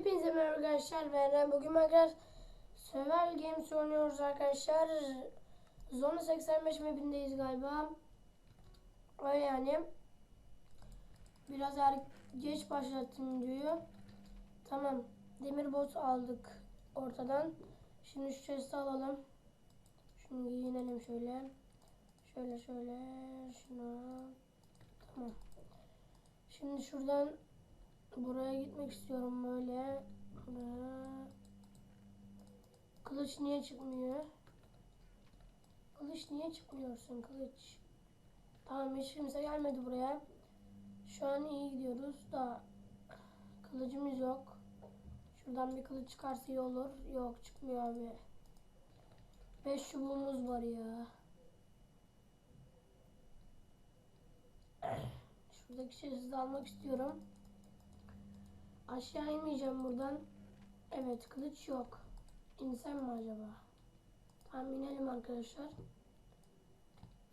Hepinize merhaba arkadaşlar. Ben. Bugün arkadaşlar Survival Games oynuyoruz arkadaşlar. Zona 85 mapindeyiz galiba. Öyle yani. Biraz er geç başlattım videoyu. Tamam. Demir bot aldık ortadan. Şimdi şu chest'i alalım. Şunu giyinelim şöyle. Şöyle şöyle. Şunu. Tamam. Şimdi şuradan Buraya gitmek istiyorum böyle. Kılıç niye çıkmıyor? Kılıç niye çıkmıyorsun kılıç? Tamam hiç kimse gelmedi buraya. Şu an iyi gidiyoruz da kılıcımız yok. Şuradan bir kılıç çıkarsa iyi olur. Yok çıkmıyor abi. Beş çubuğumuz var ya. Şuradaki şeyi almak istiyorum. Aşağı inmeyeceğim buradan. Evet kılıç yok. İnsem mi acaba? Tamam inelim arkadaşlar.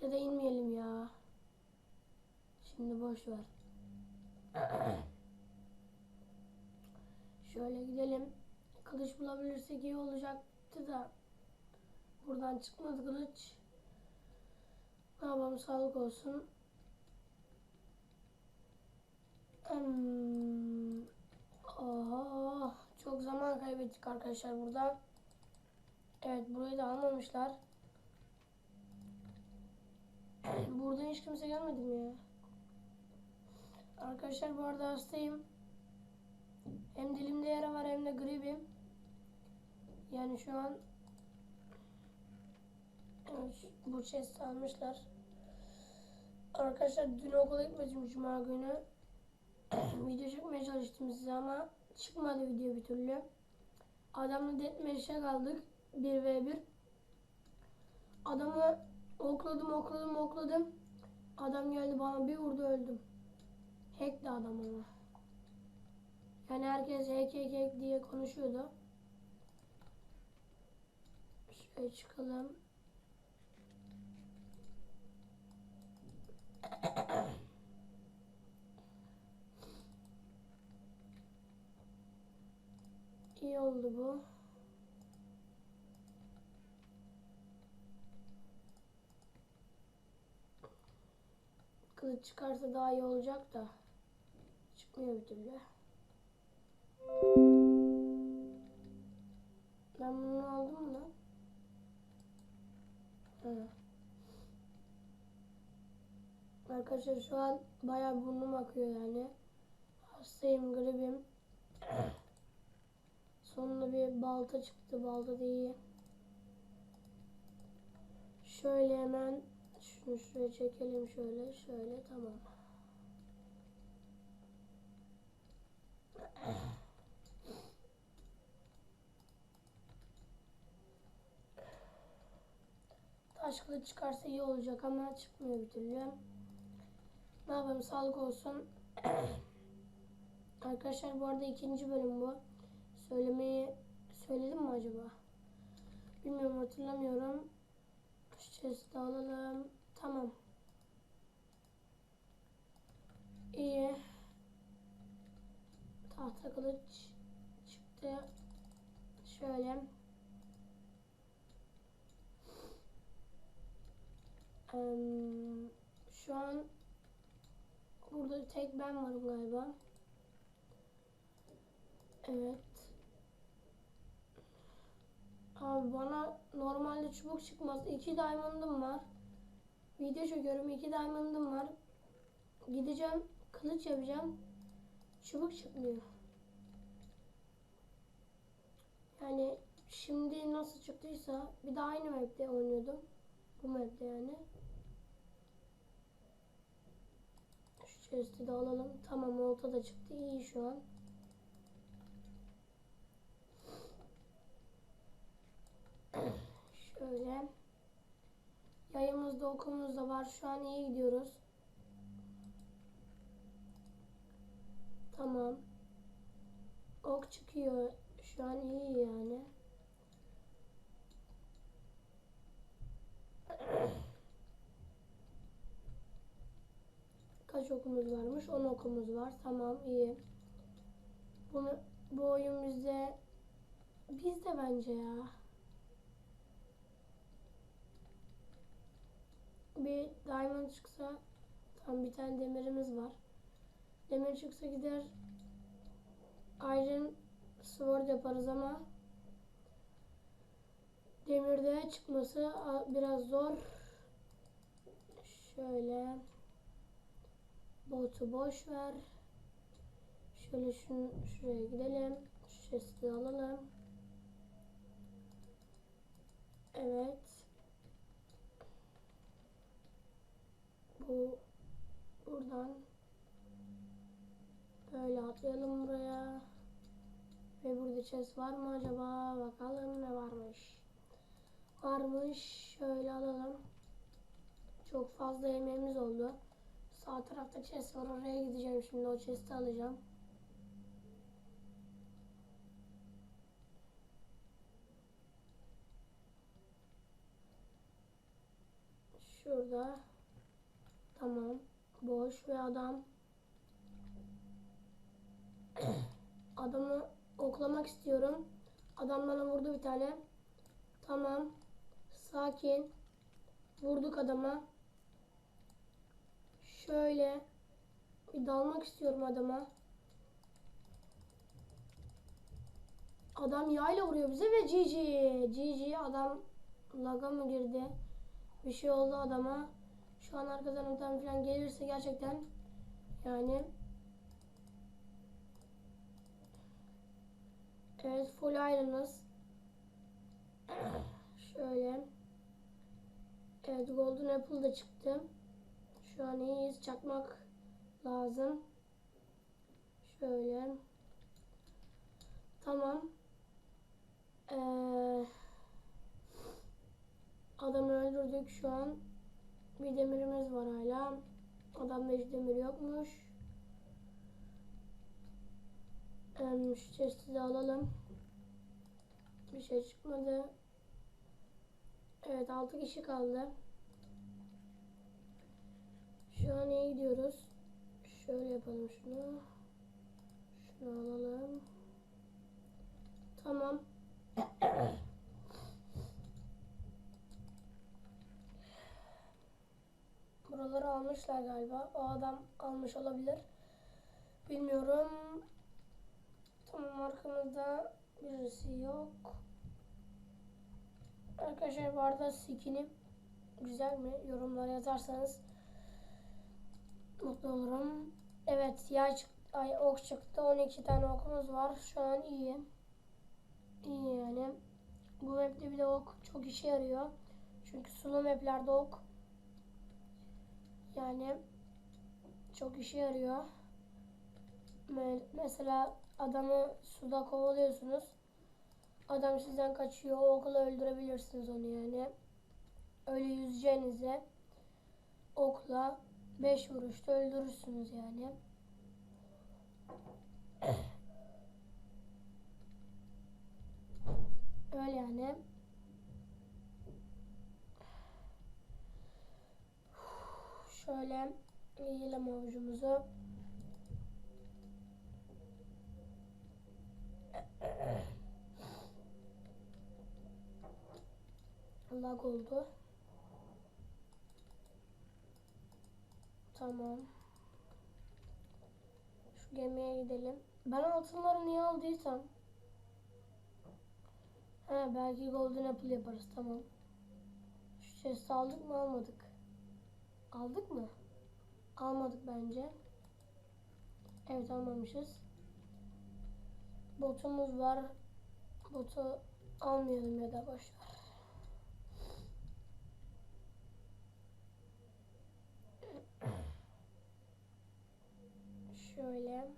Ya da inmeyelim ya. Şimdi boş ver. Şöyle gidelim. Kılıç bulabilirsek iyi olacaktı da. Buradan çıkmadı kılıç. Ne yapalım sağlık olsun. Hmm. Çok zaman kaybettik arkadaşlar burada. Evet burayı da almamışlar. burada hiç kimse gelmedi mi ya? Arkadaşlar bu arada hastayım. Hem dilimde yara var hem de gribim. Yani şu an bu chest almışlar. Arkadaşlar dün okula gitmedim cuma günü. Video çekmeye çalıştım size ama çıkmadı video bir türlü. Adamla deathmatch'e kaldık. 1v1. Adamı okladım okladım okladım. Adam geldi bana bir vurdu öldüm. Hack'ti adam ama. Yani herkes hack hack hack diye konuşuyordu. Şöyle çıkalım. İyi oldu bu. Kılıç çıkarsa daha iyi olacak da. Çıkmıyor bir türlü. Ben bunu aldım mı? Ha. Arkadaşlar şu an bayağı burnum akıyor yani. Hastayım, gribim. Sonunda bir balta çıktı. Balta iyi. Şöyle hemen şunu şuraya çekelim şöyle. Şöyle tamam. Taş kılıç çıkarsa iyi olacak ama çıkmıyor bir türlü. Ne yapalım sağlık olsun. Arkadaşlar bu arada ikinci bölüm bu. Söylemeyi söyledim mi acaba? Bilmiyorum hatırlamıyorum. Chest'i alalım. Tamam. İyi. Tahta kılıç çıktı. Şöyle. Um, şu an burada tek ben varım galiba. Evet. Abi bana normalde çubuk çıkmaz. İki diamond'ım var. Video çekiyorum. iki diamond'ım var. Gideceğim. Kılıç yapacağım. Çubuk çıkmıyor. Yani şimdi nasıl çıktıysa bir daha aynı map'te oynuyordum. Bu map'te yani. Şu chest'i de alalım. Tamam olta da çıktı. İyi şu an. Şöyle. Yayımızda okumuz da var. Şu an iyi gidiyoruz. Tamam. Ok çıkıyor. Şu an iyi yani. Kaç okumuz varmış? 10 okumuz var. Tamam iyi. Bunu Bu oyun bizde bizde bence ya. Bir diamond çıksa tam bir tane demirimiz var. Demir çıksa gider iron sword yaparız ama demirde çıkması biraz zor. Şöyle botu boş ver. Şöyle şunu şuraya gidelim. Şu alalım. Evet. Bu buradan böyle atlayalım buraya. Ve burada chest var mı acaba? Bakalım ne varmış. Varmış. Şöyle alalım. Çok fazla yemeğimiz oldu. Sağ tarafta chest var. Oraya gideceğim şimdi. O chest'i alacağım. Şurada. Tamam. Boş ve adam. Adamı oklamak istiyorum. Adam bana vurdu bir tane. Tamam. Sakin. Vurduk adama. Şöyle. Bir dalmak istiyorum adama. Adam yayla vuruyor bize ve GG. GG adam laga mı girdi? Bir şey oldu adama. Şu an arkadan adam falan gelirse gerçekten yani Evet full iron'ız. Şöyle. Evet golden apple da çıktı. Şu an iyiyiz. Çakmak lazım. Şöyle. Tamam. Ee, adamı öldürdük şu an. Bir demirimiz var hala. Adamda hiç demir yokmuş. Ee, de alalım. Bir şey çıkmadı. Evet 6 kişi kaldı. Şu an iyi gidiyoruz. Şöyle yapalım şunu. Şunu alalım. Tamam. Buraları almışlar galiba. O adam almış olabilir. Bilmiyorum. Tamam arkamızda birisi yok. Arkadaşlar bu arada skinim güzel mi? Yorumlara yazarsanız mutlu olurum. Evet yay çıktı. Ay, ok çıktı. 12 tane okumuz var. Şu an iyi. İyi yani. Bu map'te bir de ok çok işe yarıyor. Çünkü sulu maplerde ok yani çok işe yarıyor. Me- Mesela adamı suda kovalıyorsunuz. Adam sizden kaçıyor. O okla öldürebilirsiniz onu yani. Öyle yüzeceğinize okla 5 vuruşta öldürürsünüz yani. Öyle yani. Şöyle yiyelim avucumuzu. Lag oldu. Tamam. Şu gemiye gidelim. Ben altınları niye aldıysam. He belki golden apple yaparız tamam. Şu chest'i aldık mı almadık. Aldık mı? Almadık bence. Evet almamışız. Botumuz var. Botu almayalım ya da boş ver. Şöyle.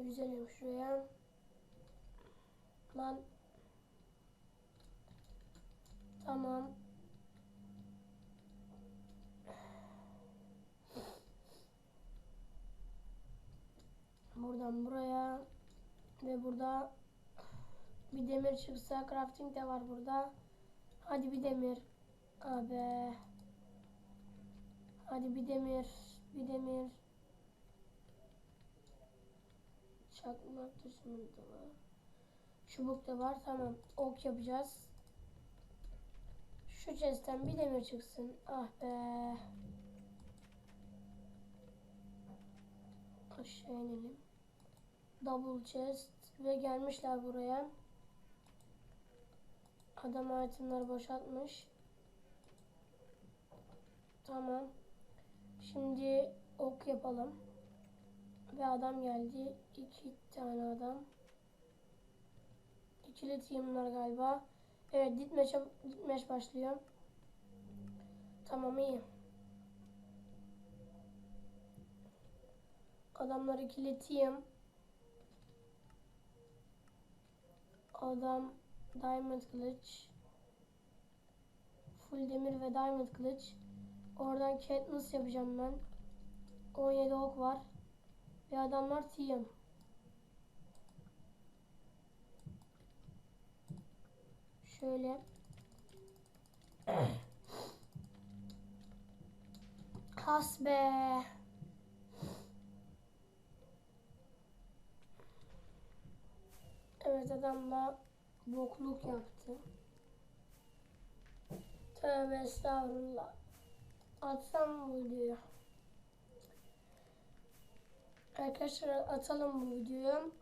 Yüzelim şuraya. Lan. Tamam. Buradan buraya ve burada bir demir çıksa crafting de var burada. Hadi bir demir. Abi. Hadi bir demir. bir demir. Çakmak taşımı da var. Çubuk da var. Tamam. Ok yapacağız. Şu chest'ten bir demir çıksın. Ah be. Aşağı inelim. Double chest ve gelmişler buraya. Adam itemları boşaltmış. Tamam. Şimdi ok yapalım. Ve adam geldi. İki tane adam. İkili teamler galiba. Evet ditmeşe, ditmeş başlıyor. Tamam iyi. Adamlar ikili team. Adam diamond kılıç. Full demir ve diamond kılıç. Oradan Katniss yapacağım ben. 17 ok var. Ve adamlar team. Şöyle. Has be. Evet adam da bokluk yaptı. Tövbe estağfurullah. Atsam mı videoyu? Arkadaşlar atalım bu videoyu.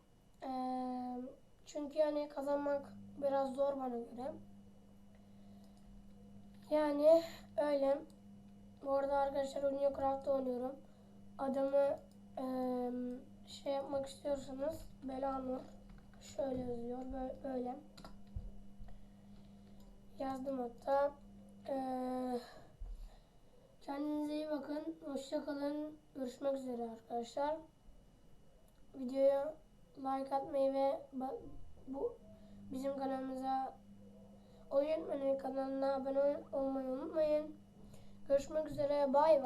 Ee, çünkü yani kazanmak biraz zor bana göre. Yani öyle. Bu arada arkadaşlar Union Craft'ta oynuyorum. Adamı eee, şey yapmak istiyorsanız Belanur şöyle yazıyor bö- böyle. Yazdım hatta. Eee, kendinize iyi bakın. Hoşça kalın. Görüşmek üzere arkadaşlar. Videoya like atmayı ve bu bizim kanalımıza Oyun Menü kanalına abone olmayı unutmayın. Görüşmek üzere. Bay bay.